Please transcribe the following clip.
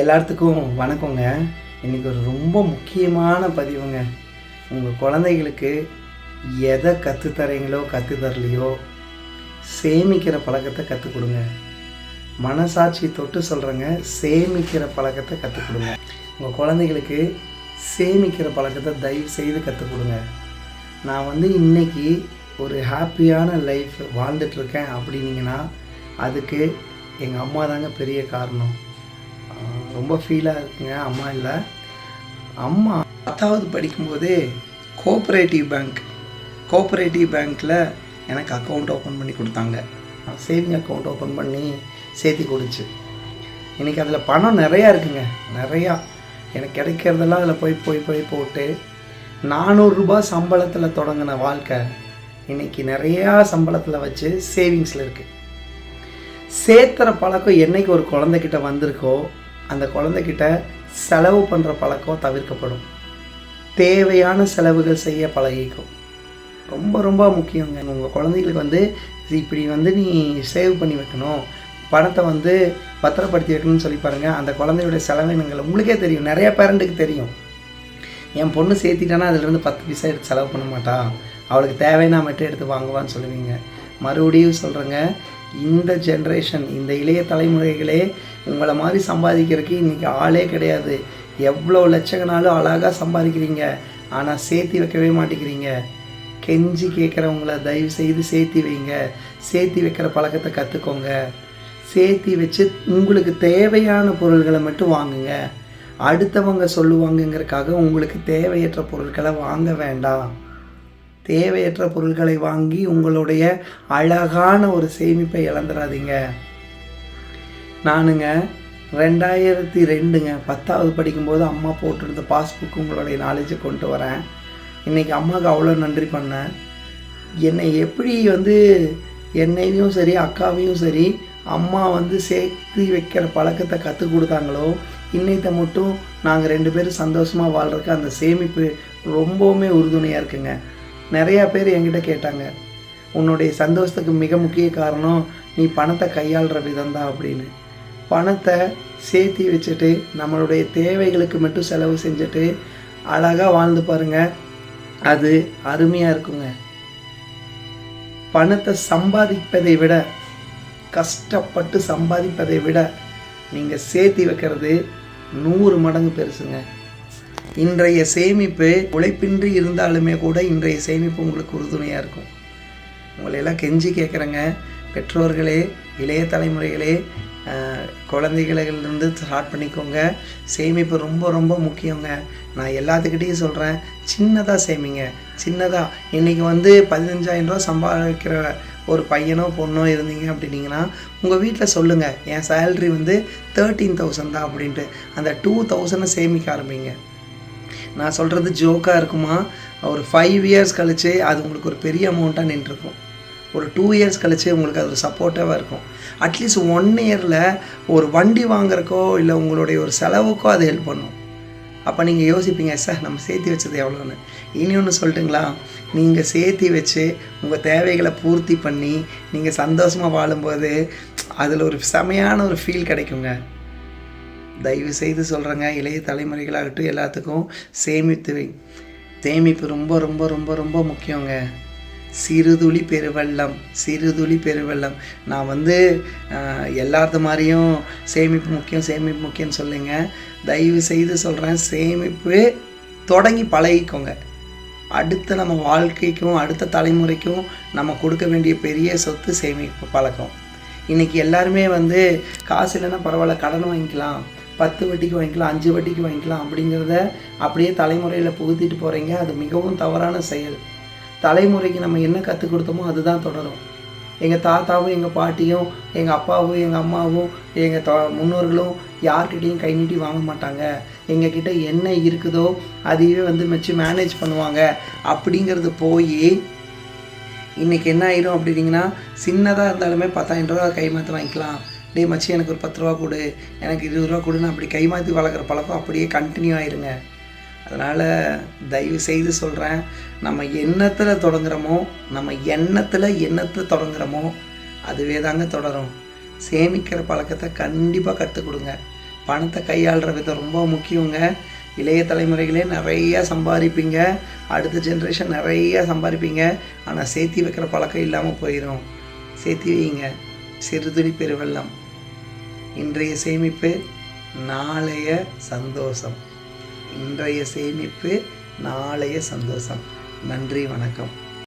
எல்லாத்துக்கும் வணக்கங்க. இன்றைக்கி ஒரு ரொம்ப முக்கியமான பதிவுங்க. உங்கள் குழந்தைகளுக்கு எதை கற்றுத்தரீங்களோ கற்றுத்தரலையோ சேமிக்கிற பழக்கத்தை கற்றுக் கொடுங்க மனசாட்சி தொட்டு சொல்கிறேங்க சேமிக்கிற பழக்கத்தை கற்றுக் கொடுங்க உங்கள் குழந்தைகளுக்கு சேமிக்கிற பழக்கத்தை தயவு செய்து கற்றுக் கொடுங்க நான் வந்து இன்னைக்கு ஒரு ஹாப்பியான லைஃப் வாழ்ந்துட்டுருக்கேன் அப்படின்னீங்கன்னா அதுக்கு எங்கள் அம்மா தாங்க பெரிய காரணம். ரொம்ப ஃபீலாக இருக்குங்க அம்மா இல்லை. அம்மா பத்தாவது படிக்கும்போதே கோஆப்ரேட்டிவ் பேங்க் கோஆப்ரேட்டிவ் பேங்க்கில் எனக்கு அக்கௌண்ட் ஓப்பன் பண்ணி கொடுத்தாங்க. சேவிங் அக்கௌண்ட் ஓப்பன் பண்ணி சேர்த்தி கொடுச்சு இன்றைக்கி அதில் பணம் நிறையா இருக்குங்க நிறையா. எனக்கு கிடைக்கிறதெல்லாம் அதில் போய் போய் போய் போட்டு நானூறுரூபா சம்பளத்தில் தொடங்கின வாழ்க்கை இன்றைக்கி நிறையா சம்பளத்தில் வச்சு சேவிங்ஸில் இருக்குது சேர்த்துற பழக்கம் என்னைக்கு ஒரு குழந்தைக்கிட்ட வந்திருக்கோ அந்த குழந்தைகிட்ட செலவு பண்ணுற பழக்கம் தவிர்க்கப்படும். தேவையான செலவுகள் செய்ய பழகிக்கும். ரொம்ப ரொம்ப முக்கியங்க. உங்கள் குழந்தைகளுக்கு வந்து இப்படி வந்து நீ சேவ் பண்ணி வைக்கணும். பணத்தை வந்து பத்திரப்படுத்தி வைக்கணும்னு சொல்லி பாருங்கள் அந்த குழந்தையுடைய செலவினங்கள் உங்களுக்கே தெரியும். நிறைய பேரண்ட்டுக்கு தெரியும். என் பொண்ணு சேர்த்திட்டானா அதுலேருந்து பத்து பைசா எடுத்து செலவு பண்ண மாட்டா. அவளுக்கு தேவைன்னா மட்டும் எடுத்து வாங்குவான்னு சொல்லுவீங்க. மறுபடியும் சொல்கிறேங்க இந்த ஜென்ரேஷன் இந்த இளைய தலைமுறைகளே உங்களை மாதிரி சம்பாதிக்கிறதுக்கு இன்றைக்கி ஆளே கிடையாது. எவ்வளோ லட்சங்கனாலும் அழகாக சம்பாதிக்கிறீங்க. ஆனால் சேர்த்தி வைக்கவே மாட்டேங்கிறீங்க. கெஞ்சி கேட்குறவங்கள தயவு செய்து சேர்த்தி வைங்க. சேர்த்தி வைக்கிற பழக்கத்தை கற்றுக்கோங்க சேர்த்தி வச்சு உங்களுக்கு தேவையான பொருள்களை மட்டும் வாங்குங்க. அடுத்தவங்க சொல்லுவாங்கங்கிறக்காக உங்களுக்கு தேவையற்ற பொருட்களை வாங்க வேண்டாம். தேவையற்ற பொருட்களை வாங்கி உங்களுடைய அழகான ஒரு சேமிப்பை இழந்துடாதீங்க நானுங்க ரெண்டாயிரத்தி ரெண்டுங்க பத்தாவது படிக்கும்போது அம்மா போட்டிருந்த பாஸ்புக்கு உங்களுடைய நாலேஜை கொண்டு வரேன். இன்றைக்கி அம்மாவுக்கு அவ்வளோ நன்றி பண்ணேன். என்னை எப்படி வந்து என்னையும் சரி அக்காவையும் சரி அம்மா வந்து சேர்த்து வைக்கிற பழக்கத்தை கற்றுக் கொடுத்தாங்களோ இன்னைத்த மட்டும் நாங்கள் ரெண்டு பேரும் சந்தோஷமாக வாழ்கிறக்கு அந்த சேமிப்பு ரொம்பவுமே உறுதுணையாக இருக்குங்க. நிறையா பேர் என்கிட்ட கேட்டாங்க உன்னுடைய சந்தோஷத்துக்கு மிக முக்கிய காரணம் நீ பணத்தை கையாளுற விதம் தான் அப்படின்னு. பணத்தை சேர்த்தி வச்சுட்டு நம்மளுடைய தேவைகளுக்கு மட்டும் செலவு செஞ்சுட்டு அழகாக வாழ்ந்து பாருங்க. அது அருமையாக இருக்குங்க. பணத்தை சம்பாதிப்பதை விட கஷ்டப்பட்டு சம்பாதிப்பதை விட நீங்கள் சேர்த்தி வைக்கிறது நூறு மடங்கு பெருசுங்க. இன்றைய சேமிப்பு உழைப்பின்றி இருந்தாலுமே கூட இன்றைய சேமிப்பு உங்களுக்கு உறுதுணையாக இருக்கும். உங்களை எல்லாம் கெஞ்சி கேட்குறேங்க பெற்றோர்களே இளைய தலைமுறைகளே குழந்தைகளிலிருந்து ஸ்டார்ட் பண்ணிக்கோங்க. சேமிப்பு ரொம்ப ரொம்ப முக்கியங்க. நான் எல்லாத்துக்கிட்டேயும் சொல்கிறேன் சின்னதாக சேமிங்க. சின்னதாக இன்றைக்கி வந்து பதினஞ்சாயிரம் ரூபா சம்பாதிக்கிற ஒரு பையனோ பொண்ணோ இருந்தீங்க அப்படின்னீங்கன்னா உங்கள் வீட்டில் சொல்லுங்கள் என் சேல்ரி வந்து தேர்ட்டீன் தௌசண்ட் தான் அப்படின்ட்டு. அந்த டூ தௌசண்டை சேமிக்க ஆரம்பிங்க. நான் சொல்கிறது ஜோக்காக இருக்குமா? ஒரு ஃபைவ் இயர்ஸ் கழித்து அது உங்களுக்கு ஒரு பெரிய அமௌண்ட்டாக நின்றுருக்கும். ஒரு டூ இயர்ஸ் கழிச்சு உங்களுக்கு அது ஒரு சப்போர்ட்டாக இருக்கும். அட்லீஸ்ட் ஒன் இயரில் ஒரு வண்டி வாங்குறக்கோ இல்லை உங்களுடைய ஒரு செலவுக்கோ அது ஹெல்ப் பண்ணும். அப்போ நீங்கள் யோசிப்பீங்க சார் நம்ம சேர்த்து வச்சது எவ்வளோன்னு இனி ஒன்று சொல்லட்டுங்களா? நீங்கள் சேர்த்தி வச்சு உங்கள் தேவைகளை பூர்த்தி பண்ணி நீங்கள் சந்தோஷமாக வாழும்போது அதில் ஒரு செமையான ஒரு ஃபீல் கிடைக்குங்க. தயவு செய்து சொல்கிறேங்க இளைய தலைமுறைகளாகட்டும் எல்லாத்துக்கும் சேமித்து சேமிப்பு ரொம்ப ரொம்ப ரொம்ப ரொம்ப முக்கியங்க. சிறுதுளி பெருவெள்ளம் சிறுதுளி பெருவெள்ளம். நான் வந்து எல்லாத்து மாதிரியும் சேமிப்பு முக்கியம் சேமிப்பு முக்கியம்னு சொல்லுங்க. தயவு செய்து சொல்கிறேன் சேமிப்பு தொடங்கி பழகிக்கோங்க. அடுத்த நம்ம வாழ்க்கைக்கும் அடுத்த தலைமுறைக்கும் நம்ம கொடுக்க வேண்டிய பெரிய சொத்து சேமிப்பு பழக்கம். இன்றைக்கி எல்லாருமே வந்து காசு இல்லைன்னா பரவாயில்ல கடன் வாங்கிக்கலாம். பத்து வட்டிக்கு வாங்கிக்கலாம் அஞ்சு வட்டிக்கு வாங்கிக்கலாம் அப்படிங்கிறத அப்படியே தலைமுறையில் புகுத்திட்டு போகிறீங்க அது மிகவும் தவறான செயல். தலைமுறைக்கு நம்ம என்ன கற்றுக் கொடுத்தோமோ அதுதான் தொடரும். எங்கள் தாத்தாவும் எங்கள் பாட்டியும் எங்கள் அப்பாவும் எங்கள் அம்மாவும் எங்கள் த முன்னோர்களும் யார்கிட்டையும் கை நீட்டி வாங்க மாட்டாங்க. எங்ககிட்ட என்ன இருக்குதோ அதையே வந்து வச்சு மேனேஜ் பண்ணுவாங்க. அப்படிங்கிறது போய் இன்றைக்கி என்ன ஆயிரும் அப்படின்னீங்கன்னா சின்னதாக இருந்தாலுமே பத்தாயிரம் ரூபா கைமாற்றி வாங்கிக்கலாம். டேய் மச்சி எனக்கு ஒரு பத்து ரூபா கொடு. எனக்கு இருபது ரூபா கொடுன்னு அப்படி கைமாற்றி வளர்க்குற பழக்கம் அப்படியே கண்டினியூ ஆயிருங்க. அதனால் தயவு செய்து சொல்கிறேன் நம்ம எண்ணத்தில் தொடங்குறோமோ நம்ம எண்ணத்தில் எண்ணத்தை தொடங்குறோமோ அதுவே தாங்க தொடரும். சேமிக்கிற பழக்கத்தை கண்டிப்பாக கற்றுக் கொடுங்க. பணத்தை கையாளுற விதம் ரொம்ப முக்கியங்க. இளைய தலைமுறைகளே நிறைய சம்பாதிப்பீங்க. அடுத்த ஜென்ரேஷன் நிறைய சம்பாதிப்பீங்க. ஆனால் சேர்த்தி வைக்கிற பழக்கம் இல்லாமல் போயிடும் சேர்த்தி வைங்க சிறுதுளி பெருவெள்ளம். இன்றைய சேமிப்பு நாளைய சந்தோஷம். இன்றைய சேமிப்பு நாளைய சந்தோஷம். நன்றி வணக்கம்.